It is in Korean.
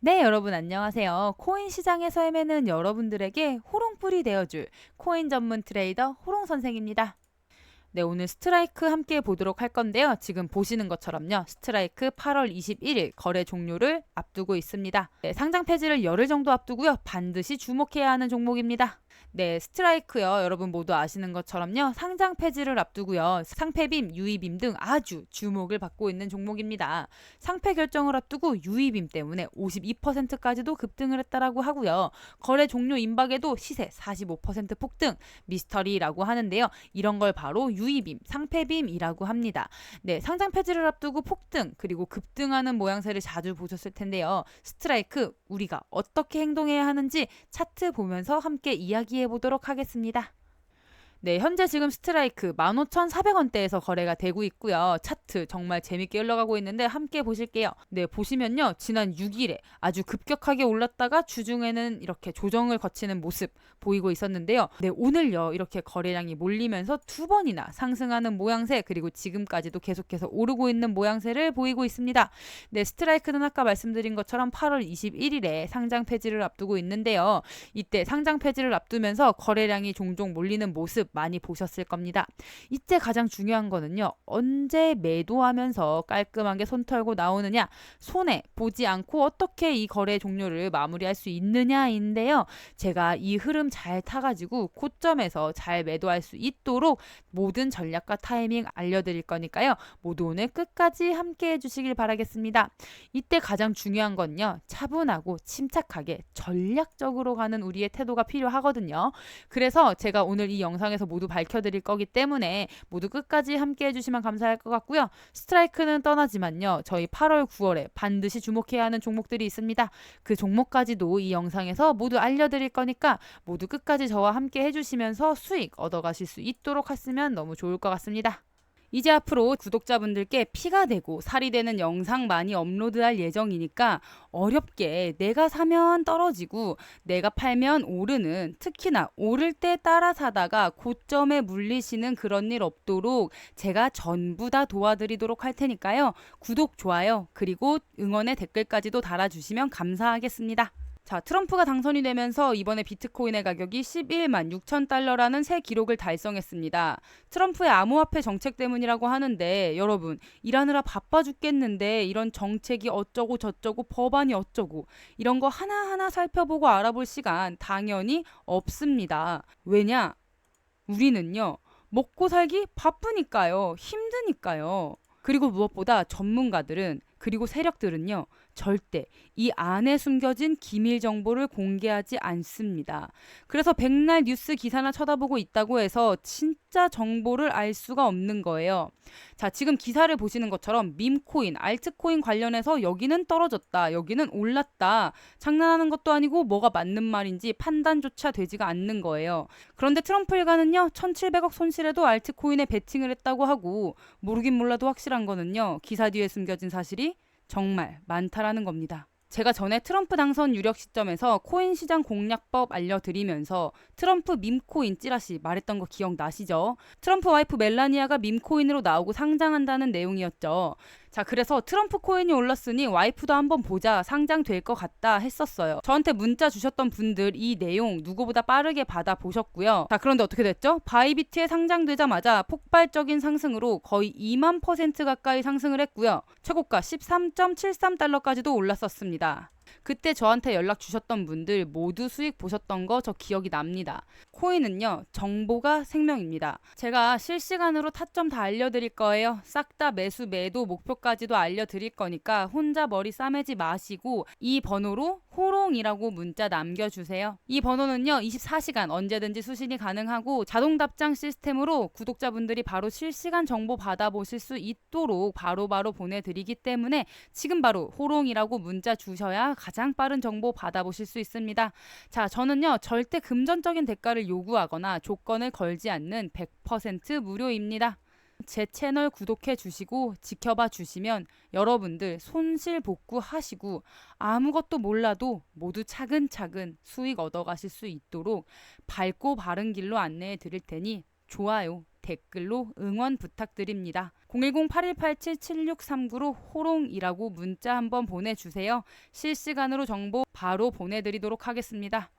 네, 여러분 안녕하세요. 코인 시장에서 헤매는 여러분들에게 호롱불이 되어줄 코인 전문 트레이더 호롱 선생입니다. 네, 오늘 스트라이크 함께 보도록 할 건데요. 지금 보시는 것처럼요. 스트라이크 8월 21일 거래 종료를 앞두고 있습니다. 네, 상장 폐지를 열흘 정도 앞두고요. 반드시 주목해야 하는 종목입니다. 네, 스트라이크요. 여러분 모두 아시는 것처럼요. 상장 폐지를 앞두고요. 상패빔, 유의빔 등 아주 주목을 받고 있는 종목입니다. 상패 결정을 앞두고 유의빔 때문에 52%까지도 급등을 했다라고 하고요. 거래 종료 임박에도 시세 45% 폭등, 미스터리라고 하는데요. 이런 걸 바로 유의빔, 상패빔이라고 합니다. 네, 상장 폐지를 앞두고 폭등 그리고 급등하는 모양새를 자주 보셨을 텐데요. 스트라이크 우리가 어떻게 행동해야 하는지 차트 보면서 함께 이야기해 보도록 하겠습니다. 네, 현재 지금 스트라이크 15,400원대에서 거래가 되고 있고요. 차트 정말 재밌게 흘러가고 있는데 함께 보실게요. 네, 보시면요. 지난 6일에 아주 급격하게 올랐다가 주중에는 이렇게 조정을 거치는 모습 보이고 있었는데요. 네, 오늘요. 이렇게 거래량이 몰리면서 두 번이나 상승하는 모양새 그리고 지금까지도 계속해서 오르고 있는 모양새를 보이고 있습니다. 네, 스트라이크는 아까 말씀드린 것처럼 8월 21일에 상장 폐지를 앞두고 있는데요. 이때 상장 폐지를 앞두면서 거래량이 종종 몰리는 모습 많이 보셨을 겁니다. 이때 가장 중요한 거는요. 언제 매도하면서 깔끔하게 손 털고 나오느냐, 손에 보지 않고 어떻게 이 거래 종료를 마무리할 수 있느냐인데요. 제가 이 흐름 잘 타가지고 고점에서 잘 매도할 수 있도록 모든 전략과 타이밍 알려드릴 거니까요. 모두 오늘 끝까지 함께 해주시길 바라겠습니다. 이때 가장 중요한 건요. 차분하고 침착하게 전략적으로 가는 우리의 태도가 필요하거든요. 그래서 제가 오늘 이 영상에서 통해서 모두 밝혀드릴 거기 때문에 모두 끝까지 함께 해주시면 감사할 것 같고요. 스트라이크는 떠나지만요. 저희 8월, 9월에 반드시 주목해야 하는 종목들이 있습니다. 그 종목까지도 이 영상에서 모두 알려드릴 거니까 모두 끝까지 저와 함께 해주시면서 수익 얻어가실 수 있도록 했으면 너무 좋을 것 같습니다. 이제 앞으로 구독자분들께 피가 되고 살이 되는 영상 많이 업로드할 예정이니까 어렵게 내가 사면 떨어지고 내가 팔면 오르는 특히나 오를 때 따라 사다가 고점에 물리시는 그런 일 없도록 제가 전부 다 도와드리도록 할 테니까요. 구독, 좋아요, 그리고 응원의 댓글까지도 달아주시면 감사하겠습니다. 자, 트럼프가 당선이 되면서 이번에 비트코인의 가격이 11만 6천 달러라는 새 기록을 달성했습니다. 트럼프의 암호화폐 정책 때문이라고 하는데 여러분 일하느라 바빠 죽겠는데 이런 정책이 어쩌고 저쩌고 법안이 어쩌고 이런 거 하나하나 살펴보고 알아볼 시간 당연히 없습니다. 왜냐? 우리는요. 먹고 살기 바쁘니까요. 힘드니까요. 그리고 무엇보다 전문가들은 그리고 세력들은요. 절대 이 안에 숨겨진 기밀 정보를 공개하지 않습니다. 그래서 백날 뉴스 기사나 쳐다보고 있다고 해서 진짜 정보를 알 수가 없는 거예요. 자, 지금 기사를 보시는 것처럼 밈코인, 알트코인 관련해서 여기는 떨어졌다, 여기는 올랐다. 장난하는 것도 아니고 뭐가 맞는 말인지 판단조차 되지가 않는 거예요. 그런데 트럼프 일가는요, 1,700억 손실에도 알트코인에 베팅을 했다고 하고 모르긴 몰라도 확실한 거는요, 기사 뒤에 숨겨진 사실이 정말 많다라는 겁니다. 제가 전에 트럼프 당선 유력 시점에서 코인 시장 공략법 알려드리면서 트럼프 밈코인 찌라시 말했던 거 기억나시죠? 트럼프 와이프 멜라니아가 밈코인으로 나오고 상장한다는 내용이었죠. 자, 그래서 트럼프 코인이 올랐으니 와이프도 한번 보자 상장 될 것 같다 했었어요. 저한테 문자 주셨던 분들 이 내용 누구보다 빠르게 받아 보셨고요. 자, 그런데 어떻게 됐죠? 바이비트에 상장되자마자 폭발적인 상승으로 거의 2만 퍼센트 가까이 상승을 했고요. 최고가 13.73달러까지도 올랐었습니다. 그때 저한테 연락 주셨던 분들 모두 수익 보셨던 거 저 기억이 납니다. 코인은요, 정보가 생명입니다. 제가 실시간으로 타점 다 알려드릴 거예요. 싹 다 매수, 매도, 목표까지도 알려드릴 거니까 혼자 머리 싸매지 마시고 이 번호로 호롱이라고 문자 남겨주세요. 이 번호는요, 24시간 언제든지 수신이 가능하고 자동 답장 시스템으로 구독자분들이 바로 실시간 정보 받아보실 수 있도록 바로바로 바로 보내드리기 때문에 지금 바로 호롱이라고 문자 주셔야 가장 빠른 정보 받아보실 수 있습니다. 자, 저는요, 절대 금전적인 대가를 요구하거나 조건을 걸지 않는 100% 무료입니다. 제 채널 구독해 주시고 지켜봐 주시면 여러분들 손실 복구하시고 아무것도 몰라도 모두 차근차근 수익 얻어 가실 수 있도록 밝고 바른 길로 안내해 드릴 테니 좋아요, 댓글로 응원 부탁드립니다. 010-8187-7639로 호롱이라고 문자 한번 보내주세요. 실시간으로 정보 바로 보내드리도록 하겠습니다.